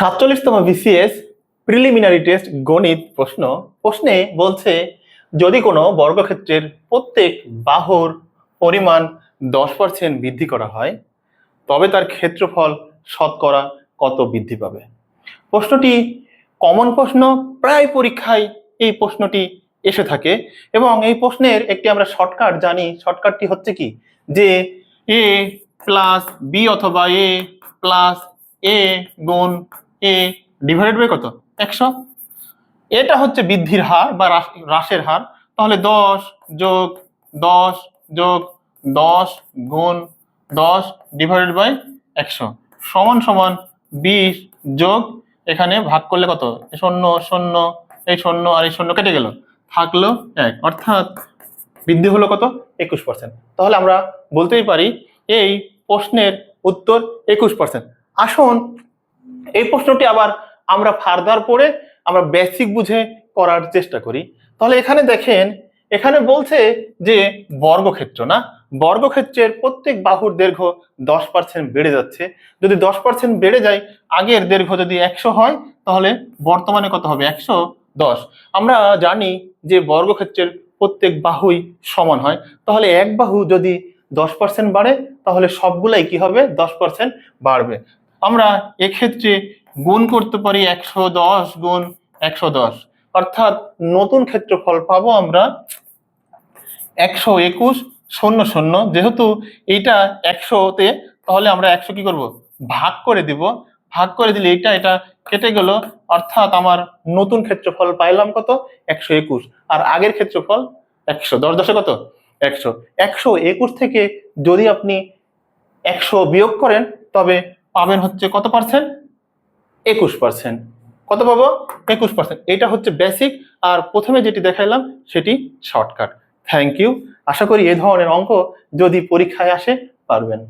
সাতচল্লিশতম BCS preliminary test গণিত প্রশ্ন। প্রশ্নে বলছে, যদি কোনো বর্গক্ষেত্রের প্রত্যেক বাহুর পরিমাণ দশ পার্সেন্ট বৃদ্ধি করা হয়, তবে তার ক্ষেত্রফল শতকরা কত বৃদ্ধি পাবে? প্রশ্নটি কমন প্রশ্ন, প্রায় পরীক্ষায় এই প্রশ্নটি এসে থাকে এবং এই প্রশ্নের একটি আমরা শর্টকাট জানি। শর্টকাটটি হচ্ছে কি? যে এ প্লাস বি অথবা এ প্লাস এ গুণ এ ডিভাইডেড বাই কত? একশো। এটা হচ্ছে বৃদ্ধির হার বা হ্রাস- হ্রাসের হার। তাহলে দশ যোগ দশ যোগ দশ গুণ দশ ডিভাইডেড বাই একশো। সমান সমান বিশ যোগ এখানে ভাগ করলে কত? শূন্য শূন্য, এই শূন্য আর এই শূন্য কেটে গেল। থাকল এক। অর্থাৎ বৃদ্ধি হলো কত? একুশ পার্সেন্ট তাহলে আমরা বলতেই পারি এই প্রশ্নের উত্তর একুশ পার্সেন্ট আসুন এই প্রশ্নটি আবার আমরা ফার্দার পড়ে, আমরা বেসিক বুঝে করার চেষ্টা করি। তাহলে এখানে দেখেন, এখানে বলছে যে বর্গক্ষেত্র না? বর্গক্ষেত্রের প্রত্যেক বাহুর দৈর্ঘ্য দশ পার্সেন্ট বেড়ে যাচ্ছে। যদি দশ পার্সেন্ট বেড়ে যায়, আগের দৈর্ঘ্য যদি একশো হয়, তাহলে বর্তমানে কত হবে? একশো দশ। আমরা জানি যে বর্গক্ষেত্রের প্রত্যেক বাহুই সমান হয়। তাহলে এক বাহু যদি দশ পার্সেন্ট বাড়ে, তাহলে সবগুলাই কি হবে? দশ পার্সেন্ট বাড়বে। আমরা এক্ষেত্রে গুণ করতে পারি একশো দশ গুণ একশো দশ। অর্থাৎ নতুন ক্ষেত্রফল পাবো আমরা একশো একুশ শূন্য শূন্য। যেহেতু এইটা একশোতে, তাহলে আমরা একশো কি করব? ভাগ করে দিব। ভাগ করে দিলে এটা এটা কেটে গেল। অর্থাৎ আমার নতুন ক্ষেত্রফল পাইলাম কত? একশো একুশ। আর আগের ক্ষেত্রফল একশো। দশ দশে কত? একশো। একশো একুশ থেকে যদি আপনি একশো বিয়োগ করেন, তবে পাবেন হচ্ছে কত পার্সেন্ট একুশ পার্সেন্ট কত পাবো? একুশ পার্সেন্ট এটা হচ্ছে বেসিক আর প্রথমে যেটি দেখাইলাম সেটি শর্টকাট থ্যাংক ইউ আশা করি এ ধরনের অঙ্ক যদি পরীক্ষায় আসে পারবেন।